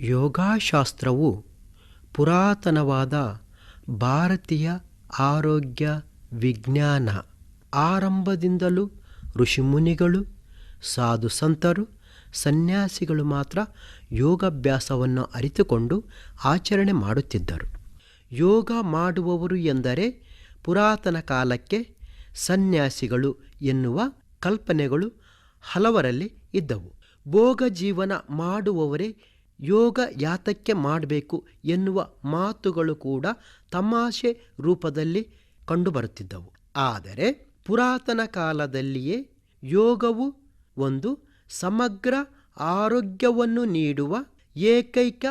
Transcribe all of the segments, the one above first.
ಯೋಗಶಾಸ್ತ್ರವು ಪುರಾತನವಾದ ಭಾರತೀಯ ಆರೋಗ್ಯ ವಿಜ್ಞಾನ ಆರಂಭದಿಂದಲೂ ಋಷಿಮುನಿಗಳು ಸಾಧು ಸಂತರು ಸನ್ಯಾಸಿಗಳು ಮಾತ್ರ ಯೋಗಾಭ್ಯಾಸವನ್ನು ಅರಿತುಕೊಂಡು ಆಚರಣೆ ಮಾಡುತ್ತಿದ್ದರು. ಯೋಗ ಮಾಡುವವರು ಎಂದರೆ ಪುರಾತನ ಕಾಲಕ್ಕೆ ಸನ್ಯಾಸಿಗಳು ಎನ್ನುವ ಕಲ್ಪನೆಗಳು ಹಲವರಲ್ಲಿ ಇದ್ದವು. ಭೋಗ ಜೀವನ ಮಾಡುವವರೇ ಯೋಗ ಯಾತಕ್ಕೆ ಮಾಡಬೇಕು ಎನ್ನುವ ಮಾತುಗಳು ಕೂಡ ತಮಾಷೆ ರೂಪದಲ್ಲಿ ಕಂಡುಬರುತ್ತಿದ್ದವು. ಆದರೆ ಪುರಾತನ ಕಾಲದಲ್ಲಿಯೇ ಯೋಗವು ಒಂದು ಸಮಗ್ರ ಆರೋಗ್ಯವನ್ನು ನೀಡುವ ಏಕೈಕ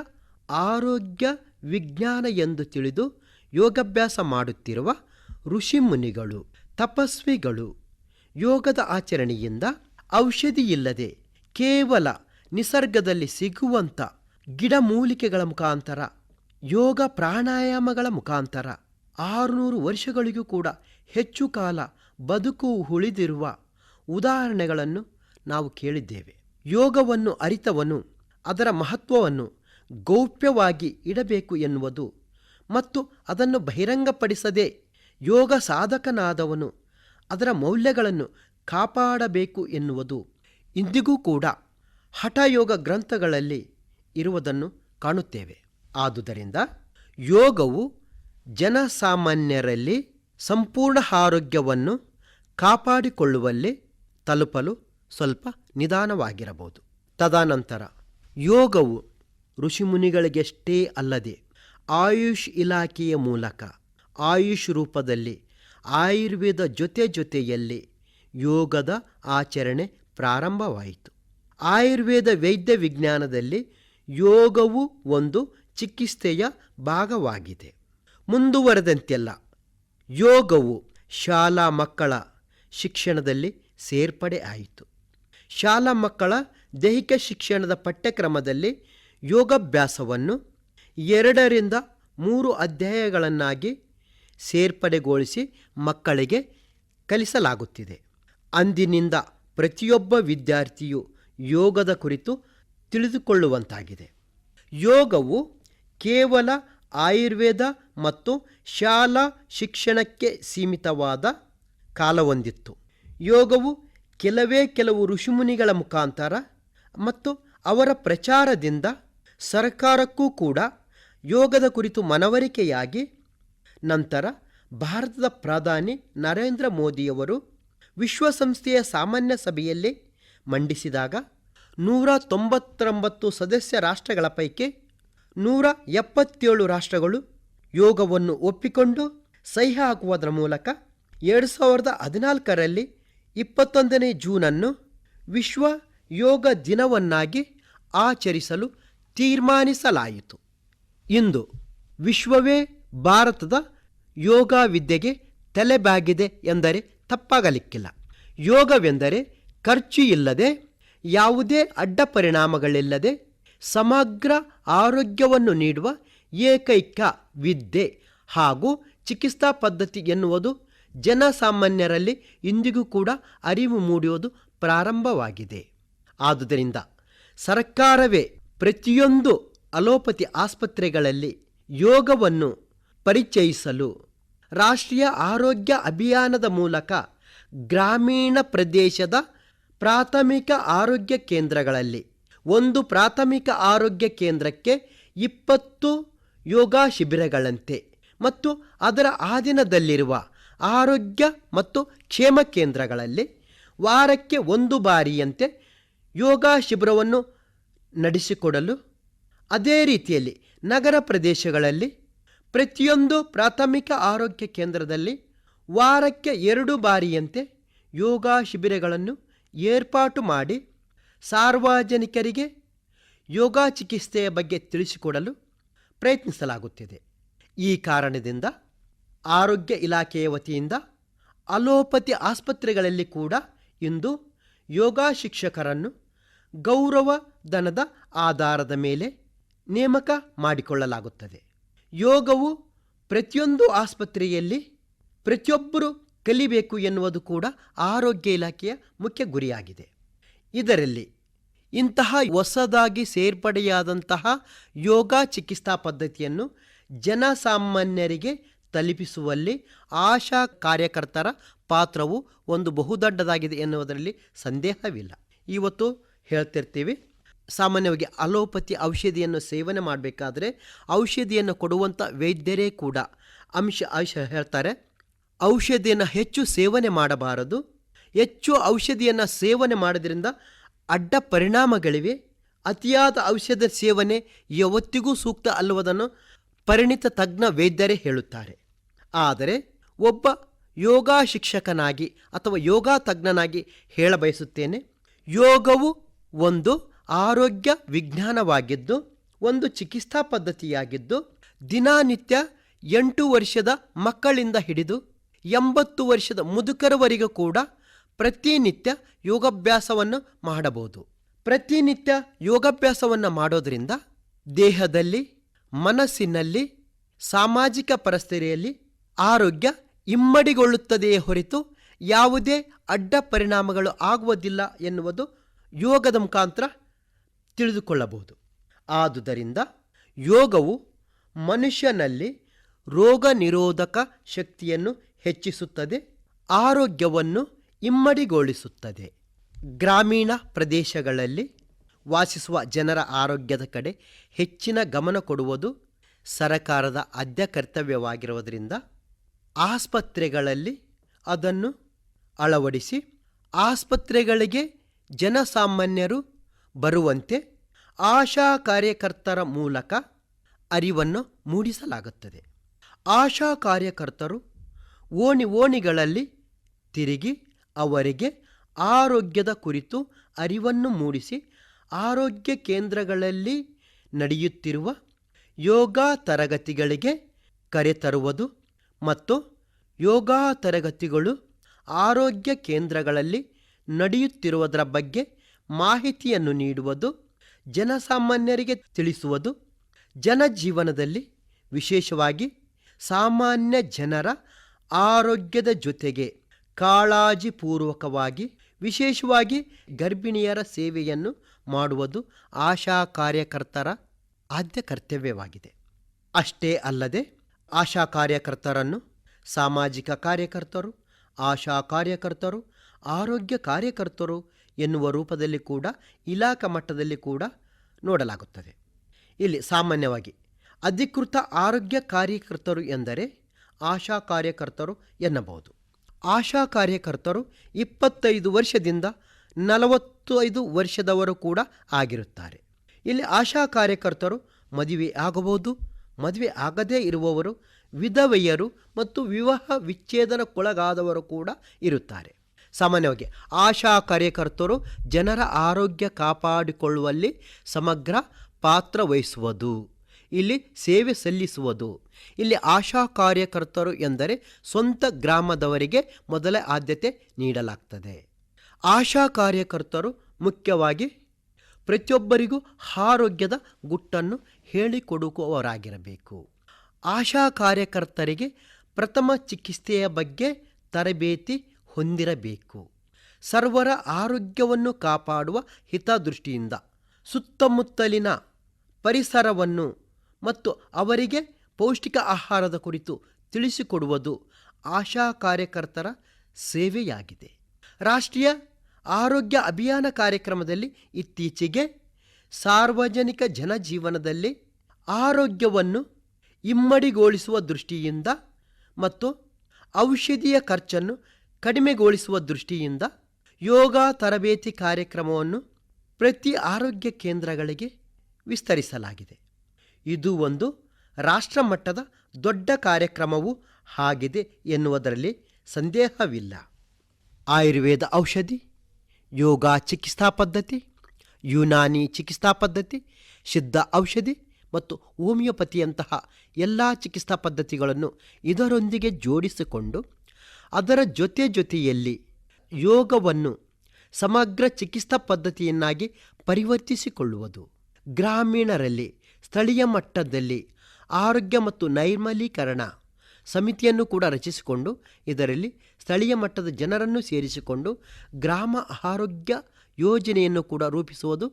ಆರೋಗ್ಯ ವಿಜ್ಞಾನ ಎಂದು ತಿಳಿದು ಯೋಗಾಭ್ಯಾಸ ಮಾಡುತ್ತಿರುವ ಋಷಿಮುನಿಗಳು, ತಪಸ್ವಿಗಳು ಯೋಗದ ಆಚರಣೆಯಿಂದ ಔಷಧಿ ಇಲ್ಲದೆ ಕೇವಲ ನಿಸರ್ಗದಲ್ಲಿ ಸಿಗುವಂಥ ಗಿಡಮೂಲಿಕೆಗಳ ಮುಖಾಂತರ, ಯೋಗ ಪ್ರಾಣಾಯಾಮಗಳ ಮುಖಾಂತರ, ಆರುನೂರು ವರ್ಷಗಳಿಗೂ ಕೂಡ ಹೆಚ್ಚು ಕಾಲ ಬದುಕು ಉಳಿದಿರುವ ಉದಾಹರಣೆಗಳನ್ನು ನಾವು ಕೇಳಿದ್ದೇವೆ. ಯೋಗವನ್ನು ಅರಿತವನು, ಅದರ ಮಹತ್ವವನ್ನು ಗೌಪ್ಯವಾಗಿ ಇಡಬೇಕು ಎನ್ನುವುದು ಮತ್ತು ಅದನ್ನು ಬಹಿರಂಗಪಡಿಸದೆ ಯೋಗ ಸಾಧಕನಾದವನು ಅದರ ಮೌಲ್ಯಗಳನ್ನು ಕಾಪಾಡಬೇಕು ಎನ್ನುವುದು ಇಂದಿಗೂ ಕೂಡ ಹಠಯೋಗ ಗ್ರಂಥಗಳಲ್ಲಿ ಇರುವುದನ್ನು ಕಾಣುತ್ತೇವೆ. ಆದುದರಿಂದ ಯೋಗವು ಜನಸಾಮಾನ್ಯರಲ್ಲಿ ಸಂಪೂರ್ಣ ಆರೋಗ್ಯವನ್ನು ಕಾಪಾಡಿಕೊಳ್ಳುವಲ್ಲಿ ತಲುಪಲು ಸ್ವಲ್ಪ ನಿಧಾನವಾಗಿರಬಹುದು. ತದನಂತರ ಯೋಗವು ಋಷಿಮುನಿಗಳಿಗೆಷ್ಟೇ ಅಲ್ಲದೆ ಆಯುಷ್ ಇಲಾಖೆಯ ಮೂಲಕ ಆಯುಷ್ ರೂಪದಲ್ಲಿ ಆಯುರ್ವೇದ ಜೊತೆ ಜೊತೆಯಲ್ಲಿ ಯೋಗದ ಆಚರಣೆ ಪ್ರಾರಂಭವಾಯಿತು. ಆಯುರ್ವೇದ ವೈದ್ಯ ವಿಜ್ಞಾನದಲ್ಲಿ ಯೋಗವು ಒಂದು ಚಿಕಿತ್ಸೆಯ ಭಾಗವಾಗಿದೆ. ಮುಂದುವರೆದಂತೆಲ್ಲ ಯೋಗವು ಶಾಲಾ ಮಕ್ಕಳ ಶಿಕ್ಷಣದಲ್ಲಿ ಸೇರ್ಪಡೆ ಆಯಿತು. ಶಾಲಾ ಮಕ್ಕಳ ದೈಹಿಕ ಶಿಕ್ಷಣದ ಪಠ್ಯಕ್ರಮದಲ್ಲಿ ಯೋಗಾಭ್ಯಾಸವನ್ನು ಎರಡರಿಂದ ಮೂರು ಅಧ್ಯಾಯಗಳನ್ನಾಗಿ ಸೇರ್ಪಡೆಗೊಳಿಸಿ ಮಕ್ಕಳಿಗೆ ಕಲಿಸಲಾಗುತ್ತಿದೆ. ಅಂದಿನಿಂದ ಪ್ರತಿಯೊಬ್ಬ ವಿದ್ಯಾರ್ಥಿಯು ಯೋಗದ ಕುರಿತು ತಿಳಿದುಕೊಳ್ಳುವಂತಾಗಿದೆ. ಯೋಗವು ಕೇವಲ ಆಯುರ್ವೇದ ಮತ್ತು ಶಾಲಾ ಶಿಕ್ಷಣಕ್ಕೆ ಸೀಮಿತವಾದ ಕಾಲವೊಂದಿತ್ತು. ಯೋಗವು ಕೆಲವೇ ಕೆಲವು ಋಷಿಮುನಿಗಳ ಮುಖಾಂತರ ಮತ್ತು ಅವರ ಪ್ರಚಾರದಿಂದ ಸರ್ಕಾರಕ್ಕೂ ಕೂಡ ಯೋಗದ ಕುರಿತು ಮನವರಿಕೆಯಾಗಿ ನಂತರ ಭಾರತದ ಪ್ರಧಾನಿ ನರೇಂದ್ರ ಮೋದಿಯವರು ವಿಶ್ವಸಂಸ್ಥೆಯ ಸಾಮಾನ್ಯ ಸಭೆಯಲ್ಲಿ ಮಂಡಿಸಿದಾಗ ನೂರ ತೊಂಬತ್ತೊಂಬತ್ತು ಸದಸ್ಯ ರಾಷ್ಟ್ರಗಳ ಪೈಕಿ ನೂರ ಎಪ್ಪತ್ತೇಳು ರಾಷ್ಟ್ರಗಳು ಯೋಗವನ್ನು ಒಪ್ಪಿಕೊಂಡು ಸಹಿ ಹಾಕುವುದರ ಮೂಲಕ ಎರಡು ಸಾವಿರದ ಹದಿನಾಲ್ಕರಲ್ಲಿ ಇಪ್ಪತ್ತೊಂದನೇ ಜೂನನ್ನು ವಿಶ್ವ ಯೋಗ ದಿನವನ್ನಾಗಿ ಆಚರಿಸಲು ತೀರ್ಮಾನಿಸಲಾಯಿತು. ಇಂದು ವಿಶ್ವವೇ ಭಾರತದ ಯೋಗ ವಿದ್ಯೆಗೆ ತಲೆಬಾಗಿದೆ ಎಂದರೆ ತಪ್ಪಾಗಲಿಕ್ಕಿಲ್ಲ. ಯೋಗವೆಂದರೆ ಖರ್ಚು ಇಲ್ಲದೆ ಯಾವುದೇ ಅಡ್ಡ ಪರಿಣಾಮಗಳಿಲ್ಲದೆ ಸಮಗ್ರ ಆರೋಗ್ಯವನ್ನು ನೀಡುವ ಏಕೈಕ ವಿದ್ಯೆ ಹಾಗೂ ಚಿಕಿತ್ಸಾ ಪದ್ಧತಿ ಎನ್ನುವುದು ಜನಸಾಮಾನ್ಯರಲ್ಲಿ ಇಂದಿಗೂ ಕೂಡ ಅರಿವು ಮೂಡುವುದು ಪ್ರಾರಂಭವಾಗಿದೆ. ಆದುದರಿಂದ ಸರ್ಕಾರವೇ ಪ್ರತಿಯೊಂದು ಅಲೋಪತಿ ಆಸ್ಪತ್ರೆಗಳಲ್ಲಿ ಯೋಗವನ್ನು ಪರಿಚಯಿಸಲು ರಾಷ್ಟ್ರೀಯ ಆರೋಗ್ಯ ಅಭಿಯಾನದ ಮೂಲಕ ಗ್ರಾಮೀಣ ಪ್ರದೇಶದ ಪ್ರಾಥಮಿಕ ಆರೋಗ್ಯ ಕೇಂದ್ರಗಳಲ್ಲಿ ಒಂದು ಪ್ರಾಥಮಿಕ ಆರೋಗ್ಯ ಕೇಂದ್ರಕ್ಕೆ ಇಪ್ಪತ್ತು ಯೋಗ ಶಿಬಿರಗಳಂತೆ ಮತ್ತು ಅದರ ಆಧೀನದಲ್ಲಿರುವ ಆರೋಗ್ಯ ಮತ್ತು ಕ್ಷೇಮ ಕೇಂದ್ರಗಳಲ್ಲಿ ವಾರಕ್ಕೆ ಒಂದು ಬಾರಿಯಂತೆ ಯೋಗ ಶಿಬಿರವನ್ನು ನಡೆಸಿಕೊಡಲು ಅದೇ ರೀತಿಯಲ್ಲಿ ನಗರ ಪ್ರದೇಶಗಳಲ್ಲಿ ಪ್ರತಿಯೊಂದು ಪ್ರಾಥಮಿಕ ಆರೋಗ್ಯ ಕೇಂದ್ರದಲ್ಲಿ ವಾರಕ್ಕೆ ಎರಡು ಬಾರಿಯಂತೆ ಯೋಗ ಶಿಬಿರಗಳನ್ನು ಏರ್ಪಾಟು ಮಾಡಿ ಸಾರ್ವಜನಿಕರಿಗೆ ಯೋಗ ಚಿಕಿತ್ಸೆಯ ಬಗ್ಗೆ ತಿಳಿಸಿಕೊಡಲು ಪ್ರಯತ್ನಿಸಲಾಗುತ್ತಿದೆ. ಈ ಕಾರಣದಿಂದ ಆರೋಗ್ಯ ಇಲಾಖೆಯ ವತಿಯಿಂದ ಅಲೋಪತಿ ಆಸ್ಪತ್ರೆಗಳಲ್ಲಿ ಕೂಡ ಇಂದು ಯೋಗ ಶಿಕ್ಷಕರನ್ನು ಗೌರವ ಧನದ ಆಧಾರದ ಮೇಲೆ ನೇಮಕ ಮಾಡಿಕೊಳ್ಳಲಾಗುತ್ತದೆ. ಯೋಗವು ಪ್ರತಿಯೊಂದು ಆಸ್ಪತ್ರೆಯಲ್ಲಿ ಪ್ರತಿಯೊಬ್ಬರು ಕಲಿಬೇಕು ಎನ್ನುವುದು ಕೂಡ ಆರೋಗ್ಯ ಇಲಾಖೆಯ ಮುಖ್ಯ ಗುರಿಯಾಗಿದೆ. ಇದರಲ್ಲಿ ಇಂತಹ ಹೊಸದಾಗಿ ಸೇರ್ಪಡೆಯಾದಂತಹ ಯೋಗ ಚಿಕಿತ್ಸಾ ಪದ್ಧತಿಯನ್ನು ಜನಸಾಮಾನ್ಯರಿಗೆ ತಲುಪಿಸುವಲ್ಲಿ ಆಶಾ ಕಾರ್ಯಕರ್ತರ ಪಾತ್ರವು ಒಂದು ಬಹುದೊಡ್ಡದಾಗಿದೆ ಎನ್ನುವುದರಲ್ಲಿ ಸಂದೇಹವಿಲ್ಲ. ಇವತ್ತು ಹೇಳ್ತಿರ್ತೀವಿ, ಸಾಮಾನ್ಯವಾಗಿ ಅಲೋಪತಿ ಔಷಧಿಯನ್ನು ಸೇವನೆ ಮಾಡಬೇಕಾದ್ರೆ ಔಷಧಿಯನ್ನು ಕೊಡುವಂಥ ವೈದ್ಯರೇ ಕೂಡ ಅಂಶ ಅಂಶ ಹೇಳ್ತಾರೆ. ಔಷಧಿಯನ್ನು ಹೆಚ್ಚು ಸೇವನೆ ಮಾಡಬಾರದು. ಹೆಚ್ಚು ಔಷಧಿಯನ್ನು ಸೇವನೆ ಮಾಡೋದ್ರಿಂದ ಅಡ್ಡ ಪರಿಣಾಮಗಳಿವೆ. ಅತಿಯಾದ ಔಷಧ ಸೇವನೆ ಯಾವತ್ತಿಗೂ ಸೂಕ್ತ ಅಲ್ಲವದನ್ನು ಪರಿಣಿತ ತಜ್ಞ ವೈದ್ಯರೇ ಹೇಳುತ್ತಾರೆ. ಆದರೆ ಒಬ್ಬ ಯೋಗ ಶಿಕ್ಷಕನಾಗಿ ಅಥವಾ ಯೋಗ ತಜ್ಞನಾಗಿ ಹೇಳಬಯಸುತ್ತೇನೆ, ಯೋಗವು ಒಂದು ಆರೋಗ್ಯ ವಿಜ್ಞಾನವಾಗಿದ್ದು, ಒಂದು ಚಿಕಿತ್ಸಾ ಪದ್ಧತಿಯಾಗಿದ್ದು, ದಿನನಿತ್ಯ ಎಂಟು ವರ್ಷದ ಮಕ್ಕಳಿಂದ ಹಿಡಿದು ಎಂಬತ್ತು ವರ್ಷದ ಮುದುಕರವರೆಗೂ ಕೂಡ ಪ್ರತಿನಿತ್ಯ ಯೋಗಾಭ್ಯಾಸವನ್ನು ಮಾಡಬಹುದು. ಪ್ರತಿನಿತ್ಯ ಯೋಗಾಭ್ಯಾಸವನ್ನು ಮಾಡೋದರಿಂದ ದೇಹದಲ್ಲಿ, ಮನಸ್ಸಿನಲ್ಲಿ, ಸಾಮಾಜಿಕ ಪರಿಸ್ಥಿತಿಯಲ್ಲಿ ಆರೋಗ್ಯ ಇಮ್ಮಡಿಗೊಳ್ಳುತ್ತದೆಯೇ ಹೊರತು ಯಾವುದೇ ಅಡ್ಡ ಪರಿಣಾಮಗಳು ಆಗುವುದಿಲ್ಲ ಎನ್ನುವುದು ಯೋಗದ ಮುಖಾಂತರ ತಿಳಿದುಕೊಳ್ಳಬಹುದು. ಆದುದರಿಂದ ಯೋಗವು ಮನುಷ್ಯನಲ್ಲಿ ರೋಗ ನಿರೋಧಕ ಶಕ್ತಿಯನ್ನು ಹೆಚ್ಚಿಸುತ್ತದೆ, ಆರೋಗ್ಯವನ್ನು ಇಮ್ಮಡಿಗೊಳಿಸುತ್ತದೆ. ಗ್ರಾಮೀಣ ಪ್ರದೇಶಗಳಲ್ಲಿ ವಾಸಿಸುವ ಜನರ ಆರೋಗ್ಯದ ಕಡೆ ಹೆಚ್ಚಿನ ಗಮನ ಕೊಡುವುದು ಸರಕಾರದ ಆದ್ಯ ಕರ್ತವ್ಯವಾಗಿರುವುದರಿಂದ ಆಸ್ಪತ್ರೆಗಳಲ್ಲಿ ಅದನ್ನು ಅಳವಡಿಸಿ ಆಸ್ಪತ್ರೆಗಳಿಗೆ ಜನಸಾಮಾನ್ಯರು ಬರುವಂತೆ ಆಶಾ ಕಾರ್ಯಕರ್ತರ ಮೂಲಕ ಅರಿವನ್ನು ಮೂಡಿಸಲಾಗುತ್ತದೆ. ಆಶಾ ಕಾರ್ಯಕರ್ತರು ಓಣಿ, ಓಣಿಗಳಲ್ಲಿ ತಿರುಗಿ ಅವರಿಗೆ ಆರೋಗ್ಯದ ಕುರಿತು ಅರಿವನ್ನು ಮೂಡಿಸಿ ಆರೋಗ್ಯ ಕೇಂದ್ರಗಳಲ್ಲಿ ನಡೆಯುತ್ತಿರುವ ಯೋಗ ತರಗತಿಗಳಿಗೆ ಕರೆತರುವುದು ಮತ್ತು ಯೋಗ ತರಗತಿಗಳು ಆರೋಗ್ಯ ಕೇಂದ್ರಗಳಲ್ಲಿ ನಡೆಯುತ್ತಿರುವುದರ ಬಗ್ಗೆ ಮಾಹಿತಿಯನ್ನು ನೀಡುವುದು, ಜನಸಾಮಾನ್ಯರಿಗೆ ತಿಳಿಸುವುದು, ಜನಜೀವನದಲ್ಲಿ ವಿಶೇಷವಾಗಿ ಸಾಮಾನ್ಯ ಜನರ ಆರೋಗ್ಯದ ಜೊತೆಗೆ ಕಾಳಜಿಪೂರ್ವಕವಾಗಿ, ವಿಶೇಷವಾಗಿ ಗರ್ಭಿಣಿಯರ ಸೇವೆಯನ್ನು ಮಾಡುವುದು ಆಶಾ ಕಾರ್ಯಕರ್ತರ ಆದ್ಯ ಕರ್ತವ್ಯವಾಗಿದೆ. ಅಷ್ಟೇ ಅಲ್ಲದೆ, ಆಶಾ ಕಾರ್ಯಕರ್ತರನ್ನು ಸಾಮಾಜಿಕ ಕಾರ್ಯಕರ್ತರು, ಆಶಾ ಕಾರ್ಯಕರ್ತರು, ಆರೋಗ್ಯ ಕಾರ್ಯಕರ್ತರು ಎನ್ನುವ ರೂಪದಲ್ಲಿ ಕೂಡ, ಇಲಾಖಾ ಮಟ್ಟದಲ್ಲಿ ಕೂಡ ನೋಡಲಾಗುತ್ತದೆ. ಇಲ್ಲಿ ಸಾಮಾನ್ಯವಾಗಿ ಅಧಿಕೃತ ಆರೋಗ್ಯ ಕಾರ್ಯಕರ್ತರು ಎಂದರೆ ಆಶಾ ಕಾರ್ಯಕರ್ತರು ಎನ್ನಬಹುದು. ಆಶಾ ಕಾರ್ಯಕರ್ತರು ಇಪ್ಪತ್ತೈದು ವರ್ಷದಿಂದ ನಲವತ್ತೈದು ವರ್ಷದವರು ಕೂಡ ಆಗಿರುತ್ತಾರೆ. ಇಲ್ಲಿ ಆಶಾ ಕಾರ್ಯಕರ್ತರು ಮದುವೆ ಆಗಬಹುದು. ಮದುವೆ ಆಗದೇ ಇರುವವರು, ವಿಧವೆಯರು ಮತ್ತು ವಿವಾಹ ವಿಚ್ಛೇದನಕ್ಕೊಳಗಾದವರು ಕೂಡ ಇರುತ್ತಾರೆ. ಸಾಮಾನ್ಯವಾಗಿ ಆಶಾ ಕಾರ್ಯಕರ್ತರು ಜನರ ಆರೋಗ್ಯ ಕಾಪಾಡಿಕೊಳ್ಳುವಲ್ಲಿ ಸಮಗ್ರ ಪಾತ್ರ ವಹಿಸುವುದು. ಇಲ್ಲಿ ಸೇವೆ ಸಲ್ಲಿಸುವುದು. ಇಲ್ಲಿ ಆಶಾ ಕಾರ್ಯಕರ್ತರು ಎಂದರೆ ಸ್ವಂತ ಗ್ರಾಮದವರಿಗೆ ಮೊದಲ ಆದ್ಯತೆ ನೀಡಲಾಗ್ತದೆ. ಆಶಾ ಕಾರ್ಯಕರ್ತರು ಮುಖ್ಯವಾಗಿ ಪ್ರತಿಯೊಬ್ಬರಿಗೂ ಆರೋಗ್ಯದ ಗುಟ್ಟನ್ನು ಹೇಳಿಕೊಡುವವರಾಗಿರಬೇಕು. ಆಶಾ ಕಾರ್ಯಕರ್ತರಿಗೆ ಪ್ರಥಮ ಚಿಕಿತ್ಸೆಯ ಬಗ್ಗೆ ತರಬೇತಿ ಹೊಂದಿರಬೇಕು. ಸರ್ವರ ಆರೋಗ್ಯವನ್ನು ಕಾಪಾಡುವ ಹಿತದೃಷ್ಟಿಯಿಂದ ಸುತ್ತಮುತ್ತಲಿನ ಪರಿಸರವನ್ನು ಮತ್ತು ಅವರಿಗೆ ಪೌಷ್ಟಿಕ ಆಹಾರದ ಕುರಿತು ತಿಳಿಸಿಕೊಡುವುದು ಆಶಾ ಕಾರ್ಯಕರ್ತರ ಸೇವೆಯಾಗಿದೆ. ರಾಷ್ಟ್ರೀಯ ಆರೋಗ್ಯ ಅಭಿಯಾನ ಕಾರ್ಯಕ್ರಮದಲ್ಲಿ ಇತ್ತೀಚೆಗೆ ಸಾರ್ವಜನಿಕ ಜನಜೀವನದಲ್ಲಿ ಆರೋಗ್ಯವನ್ನು ಇಮ್ಮಡಿಗೊಳಿಸುವ ದೃಷ್ಟಿಯಿಂದ ಮತ್ತು ಔಷಧಿಯ ಖರ್ಚನ್ನು ಕಡಿಮೆಗೊಳಿಸುವ ದೃಷ್ಟಿಯಿಂದ ಯೋಗ ತರಬೇತಿ ಕಾರ್ಯಕ್ರಮವನ್ನು ಪ್ರತಿ ಆರೋಗ್ಯ ಕೇಂದ್ರಗಳಿಗೆ ವಿಸ್ತರಿಸಲಾಗಿದೆ. ಇದು ಒಂದು ರಾಷ್ಟ್ರಮಟ್ಟದ ದೊಡ್ಡ ಕಾರ್ಯಕ್ರಮವೂ ಆಗಿದೆ ಎನ್ನುವುದರಲ್ಲಿ ಸಂದೇಹವಿಲ್ಲ. ಆಯುರ್ವೇದ ಔಷಧಿ, ಯೋಗ ಚಿಕಿತ್ಸಾ ಪದ್ಧತಿ, ಯುನಾನಿ ಚಿಕಿತ್ಸಾ ಪದ್ಧತಿ ಸಿದ್ಧ ಔಷಧಿ ಮತ್ತು ಹೋಮಿಯೋಪತಿಯಂತಹ ಎಲ್ಲ ಚಿಕಿತ್ಸಾ ಪದ್ಧತಿಗಳನ್ನು ಇದರೊಂದಿಗೆ ಜೋಡಿಸಿಕೊಂಡು ಅದರ ಜೊತೆ ಜೊತೆಯಲ್ಲಿ ಯೋಗವನ್ನು ಸಮಗ್ರ ಚಿಕಿತ್ಸಾ ಪದ್ಧತಿಯನ್ನಾಗಿ ಪರಿವರ್ತಿಸಿಕೊಳ್ಳುವುದು. ಗ್ರಾಮೀಣರಲ್ಲಿ ಸ್ಥಳೀಯ ಮಟ್ಟದಲ್ಲಿ ಆರೋಗ್ಯ ಮತ್ತು ನೈರ್ಮಲೀಕರಣ ಸಮಿತಿಯನ್ನು ಕೂಡ ರಚಿಸಿಕೊಂಡು, ಇದರಲ್ಲಿ ಸ್ಥಳೀಯ ಮಟ್ಟದ ಜನರನ್ನು ಸೇರಿಸಿಕೊಂಡು ಗ್ರಾಮ ಆರೋಗ್ಯ ಯೋಜನೆಯನ್ನು ಕೂಡ ರೂಪಿಸುವುದು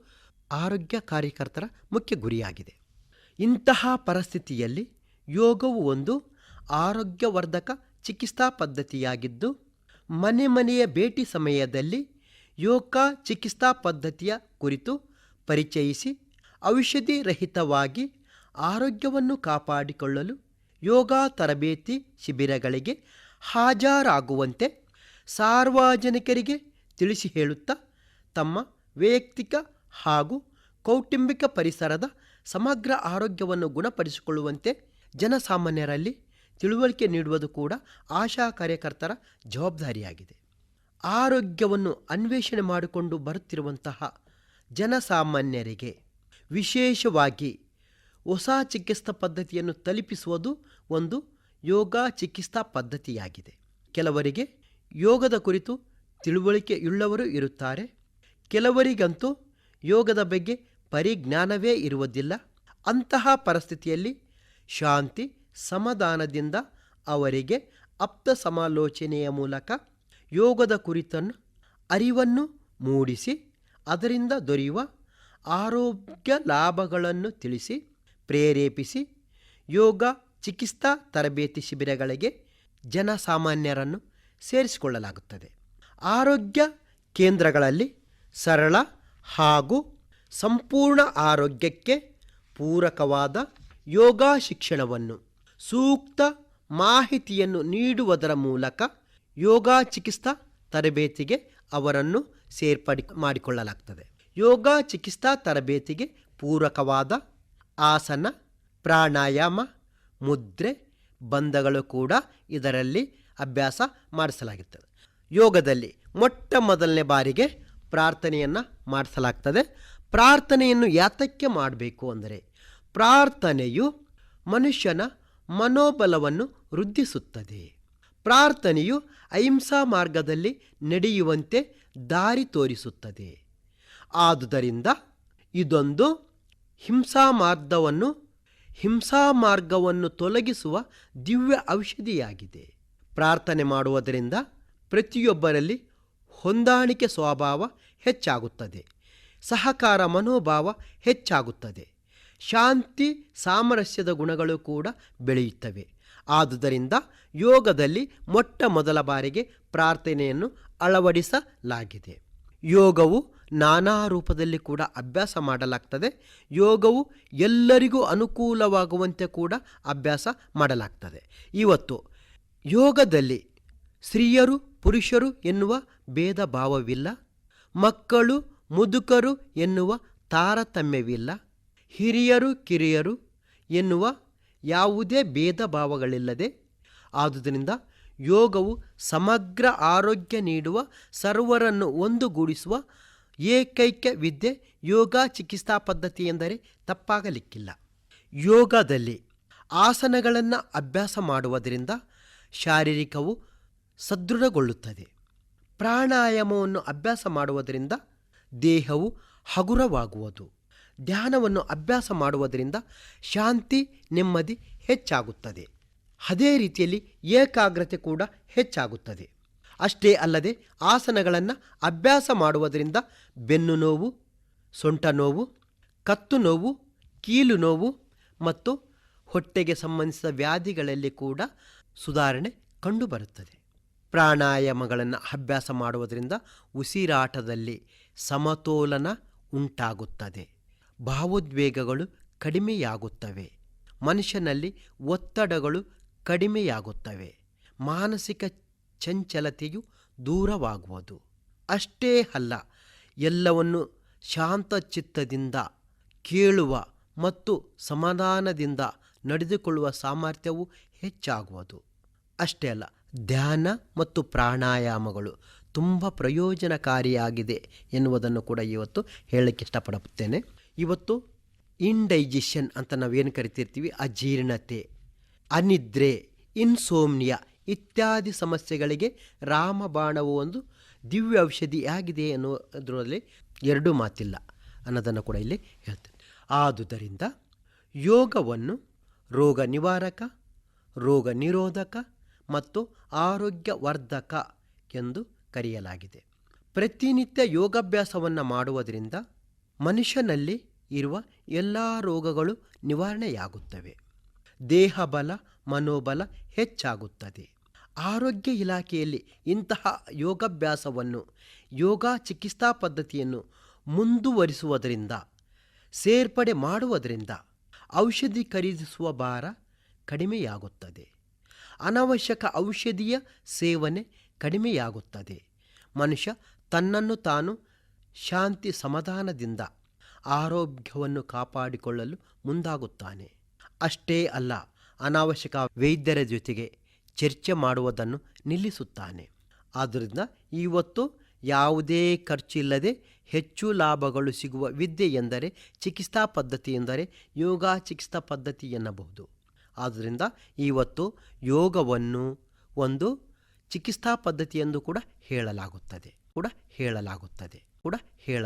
ಆರೋಗ್ಯ ಕಾರ್ಯಕರ್ತರ ಮುಖ್ಯ ಗುರಿಯಾಗಿದೆ. ಇಂತಹ ಪರಿಸ್ಥಿತಿಯಲ್ಲಿ ಯೋಗವು ಒಂದು ಆರೋಗ್ಯವರ್ಧಕ ಚಿಕಿತ್ಸಾ ಪದ್ಧತಿಯಾಗಿದ್ದು, ಮನೆ ಮನೆಯ ಭೇಟಿ ಸಮಯದಲ್ಲಿ ಯೋಗ ಚಿಕಿತ್ಸಾ ಪದ್ಧತಿಯ ಕುರಿತು ಪರಿಚಯಿಸಿ ಔಷಧಿ ರಹಿತವಾಗಿ ಆರೋಗ್ಯವನ್ನು ಕಾಪಾಡಿಕೊಳ್ಳಲು ಯೋಗ ತರಬೇತಿ ಶಿಬಿರಗಳಿಗೆ ಹಾಜರಾಗುವಂತೆ ಸಾರ್ವಜನಿಕರಿಗೆ ತಿಳಿಸಿ ಹೇಳುತ್ತಾ ತಮ್ಮ ವೈಯಕ್ತಿಕ ಹಾಗೂ ಕೌಟುಂಬಿಕ ಪರಿಸರದ ಸಮಗ್ರ ಆರೋಗ್ಯವನ್ನು ಗುಣಪಡಿಸಿಕೊಳ್ಳುವಂತೆ ಜನಸಾಮಾನ್ಯರಲ್ಲಿ ತಿಳುವಳಿಕೆ ನೀಡುವುದು ಕೂಡ ಆಶಾ ಕಾರ್ಯಕರ್ತರ ಜವಾಬ್ದಾರಿಯಾಗಿದೆ. ಆರೋಗ್ಯವನ್ನು ಅನ್ವೇಷಣೆ ಮಾಡಿಕೊಂಡು ಬರುತ್ತಿರುವಂತಹ ಜನಸಾಮಾನ್ಯರಿಗೆ ವಿಶೇಷವಾಗಿ ಹೊಸ ಚಿಕಿತ್ಸಾ ಪದ್ಧತಿಯನ್ನು ತಲುಪಿಸುವುದು ಒಂದು ಯೋಗ ಚಿಕಿತ್ಸಾ ಪದ್ಧತಿಯಾಗಿದೆ. ಕೆಲವರಿಗೆ ಯೋಗದ ಕುರಿತು ತಿಳುವಳಿಕೆಯುಳ್ಳವರು ಇರುತ್ತಾರೆ. ಕೆಲವರಿಗಂತೂ ಯೋಗದ ಬಗ್ಗೆ ಪರಿಜ್ಞಾನವೇ ಇರುವುದಿಲ್ಲ. ಅಂತಹ ಪರಿಸ್ಥಿತಿಯಲ್ಲಿ ಶಾಂತಿ, ಸಮಾಧಾನದಿಂದ ಅವರಿಗೆ ಅಪ್ತ ಸಮಾಲೋಚನೆಯ ಮೂಲಕ ಯೋಗದ ಕುರಿತನ್ನು, ಅರಿವನ್ನು ಮೂಡಿಸಿ, ಅದರಿಂದ ದೊರೆಯುವ ಆರೋಗ್ಯ ಲಾಭಗಳನ್ನು ತಿಳಿಸಿ, ಪ್ರೇರೇಪಿಸಿ, ಯೋಗ, ಚಿಕಿತ್ಸಾ ತರಬೇತಿ ಶಿಬಿರಗಳಿಗೆ ಜನಸಾಮಾನ್ಯರನ್ನು ಸೇರಿಸಿಕೊಳ್ಳಲಾಗುತ್ತದೆ. ಆರೋಗ್ಯ ಕೇಂದ್ರಗಳಲ್ಲಿ ಸರಳ ಹಾಗೂ ಸಂಪೂರ್ಣ ಆರೋಗ್ಯಕ್ಕೆ ಪೂರಕವಾದ ಯೋಗ ಶಿಕ್ಷಣವನ್ನು, ಸೂಕ್ತ ಮಾಹಿತಿಯನ್ನು ನೀಡುವುದರ ಮೂಲಕ ಯೋಗ ಚಿಕಿತ್ಸಾ ತರಬೇತಿಗೆ ಅವರನ್ನು ಸೇರ್ಪಡೆ ಮಾಡಿಕೊಳ್ಳಲಾಗ್ತದೆ. ಯೋಗ, ಚಿಕಿತ್ಸಾ ತರಬೇತಿಗೆ ಪೂರಕವಾದ ಆಸನ, ಪ್ರಾಣಾಯಾಮ, ಮುದ್ರೆ ಬಂಧಗಳು ಕೂಡ ಇದರಲ್ಲಿ ಅಭ್ಯಾಸ ಮಾಡಿಸಲಾಗುತ್ತದೆ. ಯೋಗದಲ್ಲಿ ಮೊಟ್ಟ ಮೊದಲನೇ ಬಾರಿಗೆ ಪ್ರಾರ್ಥನೆಯನ್ನು ಮಾಡಿಸಲಾಗ್ತದೆ. ಪ್ರಾರ್ಥನೆಯನ್ನು ಯಾತಕ್ಕೆ ಮಾಡಬೇಕು ಅಂದರೆ, ಪ್ರಾರ್ಥನೆಯು ಮನುಷ್ಯನ ಮನೋಬಲವನ್ನು ವೃದ್ಧಿಸುತ್ತದೆ. ಪ್ರಾರ್ಥನೆಯು ಅಹಿಂಸಾ ಮಾರ್ಗದಲ್ಲಿ ನಡೆಯುವಂತೆ ದಾರಿ ತೋರಿಸುತ್ತದೆ. ಆದುದರಿಂದ ಇದೊಂದು ಹಿಂಸಾ ಮಾರ್ಗವನ್ನು ಹಿಂಸಾ ಮಾರ್ಗವನ್ನು ತೊಲಗಿಸುವ ದಿವ್ಯ ಔಷಧಿಯಾಗಿದೆ. ಪ್ರಾರ್ಥನೆ ಮಾಡುವುದರಿಂದ ಪ್ರತಿಯೊಬ್ಬರಲ್ಲಿ ಹೊಂದಾಣಿಕೆ ಸ್ವಭಾವ ಹೆಚ್ಚಾಗುತ್ತದೆ. ಸಹಕಾರ ಮನೋಭಾವ ಹೆಚ್ಚಾಗುತ್ತದೆ. ಶಾಂತಿ, ಸಾಮರಸ್ಯದ ಗುಣಗಳು ಕೂಡ ಬೆಳೆಯುತ್ತವೆ. ಆದುದರಿಂದ ಯೋಗದಲ್ಲಿ ಮೊಟ್ಟ ಮೊದಲ ಬಾರಿಗೆ ಪ್ರಾರ್ಥನೆಯನ್ನು ಅಳವಡಿಸಲಾಗಿದೆ. ಯೋಗವು ನಾನಾ ರೂಪದಲ್ಲಿ ಕೂಡ ಅಭ್ಯಾಸ ಮಾಡಲಾಗ್ತದೆ. ಯೋಗವು ಎಲ್ಲರಿಗೂ ಅನುಕೂಲವಾಗುವಂತೆ ಕೂಡ ಅಭ್ಯಾಸ ಮಾಡಲಾಗ್ತದೆ. ಇವತ್ತು ಯೋಗದಲ್ಲಿ ಸ್ತ್ರೀಯರು, ಪುರುಷರು ಎನ್ನುವ ಭೇದ ಭಾವವಿಲ್ಲ ಮಕ್ಕಳು, ಮುದುಕರು ಎನ್ನುವ ತಾರತಮ್ಯವಿಲ್ಲ. ಹಿರಿಯರು, ಕಿರಿಯರು ಎನ್ನುವ ಯಾವುದೇ ಭೇದ ಭಾವಗಳಿಲ್ಲದೆ ಆದುದರಿಂದ ಯೋಗವು ಸಮಗ್ರ ಆರೋಗ್ಯ ನೀಡುವ, ಸರ್ವರನ್ನು ಒಂದುಗೂಡಿಸುವ ಏಕೈಕ ವಿದ್ಯೆ ಯೋಗ ಚಿಕಿತ್ಸಾ ಪದ್ಧತಿ ಎಂದರೆ ತಪ್ಪಾಗಲಿಕ್ಕಿಲ್ಲ. ಯೋಗದಲ್ಲಿ ಆಸನಗಳನ್ನು ಅಭ್ಯಾಸ ಮಾಡುವುದರಿಂದ ಶಾರೀರಿಕವು ಸದೃಢಗೊಳ್ಳುತ್ತದೆ. ಪ್ರಾಣಾಯಾಮವನ್ನು ಅಭ್ಯಾಸ ಮಾಡುವುದರಿಂದ ದೇಹವು ಹಗುರವಾಗುವುದು. ಧ್ಯಾನವನ್ನು ಅಭ್ಯಾಸ ಮಾಡುವುದರಿಂದ ಶಾಂತಿ, ನೆಮ್ಮದಿ ಹೆಚ್ಚಾಗುತ್ತದೆ. ಅದೇ ರೀತಿಯಲ್ಲಿ ಏಕಾಗ್ರತೆ ಕೂಡ ಹೆಚ್ಚಾಗುತ್ತದೆ. ಅಷ್ಟೇ ಅಲ್ಲದೆ ಆಸನಗಳನ್ನು ಅಭ್ಯಾಸ ಮಾಡುವುದರಿಂದ ಬೆನ್ನು ನೋವು, ಸೊಂಟ ನೋವು, ಕತ್ತು ನೋವು, ಕೀಲು ನೋವು ಮತ್ತು ಹೊಟ್ಟೆಗೆ ಸಂಬಂಧಿಸಿದ ವ್ಯಾಧಿಗಳಲ್ಲಿ ಕೂಡ ಸುಧಾರಣೆ ಕಂಡುಬರುತ್ತದೆ. ಪ್ರಾಣಾಯಾಮಗಳನ್ನು ಅಭ್ಯಾಸ ಮಾಡುವುದರಿಂದ ಉಸಿರಾಟದಲ್ಲಿ ಸಮತೋಲನ ಉಂಟಾಗುತ್ತದೆ. ಭಾವೋದ್ವೇಗಗಳು ಕಡಿಮೆಯಾಗುತ್ತವೆ. ಮನುಷ್ಯನಲ್ಲಿ ಒತ್ತಡಗಳು ಕಡಿಮೆಯಾಗುತ್ತವೆ. ಮಾನಸಿಕ ಚಂಚಲತೆಯು ದೂರವಾಗುವುದು. ಅಷ್ಟೇ ಅಲ್ಲ, ಎಲ್ಲವನ್ನು ಶಾಂತಚಿತ್ತದಿಂದ ಕೇಳುವ ಮತ್ತು ಸಮಾಧಾನದಿಂದ ನಡೆದುಕೊಳ್ಳುವ ಸಾಮರ್ಥ್ಯವು ಹೆಚ್ಚಾಗುವುದು. ಅಷ್ಟೇ ಅಲ್ಲ, ಧ್ಯಾನ ಮತ್ತು ಪ್ರಾಣಾಯಾಮಗಳು ತುಂಬ ಪ್ರಯೋಜನಕಾರಿಯಾಗಿದೆ ಎನ್ನುವುದನ್ನು ಕೂಡ ಇವತ್ತು ಹೇಳಕ್ಕೆ ಇಷ್ಟಪಡುತ್ತೇನೆ. ಇವತ್ತು ಇಂಡೈಜೆಷನ್ ಅಂತ ನಾವೇನು ಕರಿತಿರ್ತೀವಿ? ಅಜೀರ್ಣತೆ, ಅನಿದ್ರೆ, ಇನ್ಸೋಮ್ನಿಯಾ ಇತ್ಯಾದಿ ಸಮಸ್ಯೆಗಳಿಗೆ ರಾಮಬಾಣವು ಒಂದು ದಿವ್ಯ ಔಷಧಿಯಾಗಿದೆ ಎನ್ನುವುದರಲ್ಲಿ ಎರಡೂ ಮಾತಿಲ್ಲ ಅನ್ನೋದನ್ನು ಕೂಡ ಇಲ್ಲಿ ಹೇಳ್ತೇನೆ. ಆದುದರಿಂದ ಯೋಗವನ್ನು ರೋಗ ನಿವಾರಕ, ರೋಗ ನಿರೋಧಕ ಮತ್ತು ಆರೋಗ್ಯವರ್ಧಕ ಎಂದು ಕರೆಯಲಾಗಿದೆ. ಪ್ರತಿನಿತ್ಯ ಯೋಗಾಭ್ಯಾಸವನ್ನು ಮಾಡುವುದರಿಂದ ಮನುಷ್ಯನಲ್ಲಿ ಇರುವ ಎಲ್ಲ ರೋಗಗಳು ನಿವಾರಣೆಯಾಗುತ್ತವೆ. ದೇಹ ಬಲ ಮನೋಬಲ ಹೆಚ್ಚಾಗುತ್ತದೆ. ಆರೋಗ್ಯ ಇಲಾಖೆಯಲ್ಲಿ ಇಂತಹ ಯೋಗಾಭ್ಯಾಸವನ್ನು, ಯೋಗ ಚಿಕಿತ್ಸಾ ಪದ್ಧತಿಯನ್ನು ಮುಂದುವರಿಸುವುದರಿಂದ, ಸೇರ್ಪಡೆ ಮಾಡುವುದರಿಂದ ಔಷಧಿ ಖರೀದಿಸುವ ಭಾರ ಕಡಿಮೆಯಾಗುತ್ತದೆ. ಅನವಶ್ಯಕ ಔಷಧಿಯ ಸೇವನೆ ಕಡಿಮೆಯಾಗುತ್ತದೆ. ಮನುಷ್ಯ ತನ್ನನ್ನು ತಾನು ಶಾಂತಿ ಸಮಾಧಾನದಿಂದ ಆರೋಗ್ಯವನ್ನು ಕಾಪಾಡಿಕೊಳ್ಳಲು ಮುಂದಾಗುತ್ತಾನೆ. ಅಷ್ಟೇ ಅಲ್ಲ, ಅನಾವಶ್ಯಕ ವೈದ್ಯರ ಜೊತೆಗೆ ಚರ್ಚೆ ಮಾಡುವುದನ್ನು ನಿಲ್ಲಿಸುತ್ತಾನೆ. ಆದ್ದರಿಂದ ಇವತ್ತು ಯಾವುದೇ ಖರ್ಚಿಲ್ಲದೆ ಹೆಚ್ಚು ಲಾಭಗಳು ಸಿಗುವ ವಿದ್ಯೆ ಎಂದರೆ ಚಿಕಿತ್ಸಾ ಪದ್ಧತಿ ಎಂದರೆ ಯೋಗ ಚಿಕಿತ್ಸಾ ಪದ್ಧತಿ ಎನ್ನಬಹುದು. ಆದ್ದರಿಂದ ಇವತ್ತು ಯೋಗವನ್ನು ಒಂದು ಚಿಕಿತ್ಸಾ ಪದ್ಧತಿ ಎಂದು ಕೂಡ ಹೇಳಲಾಗುತ್ತದೆ. ಕೂಡ ಹೇಳಲಾಗುತ್ತದೆ. ಕೂಡ ಹೇಳ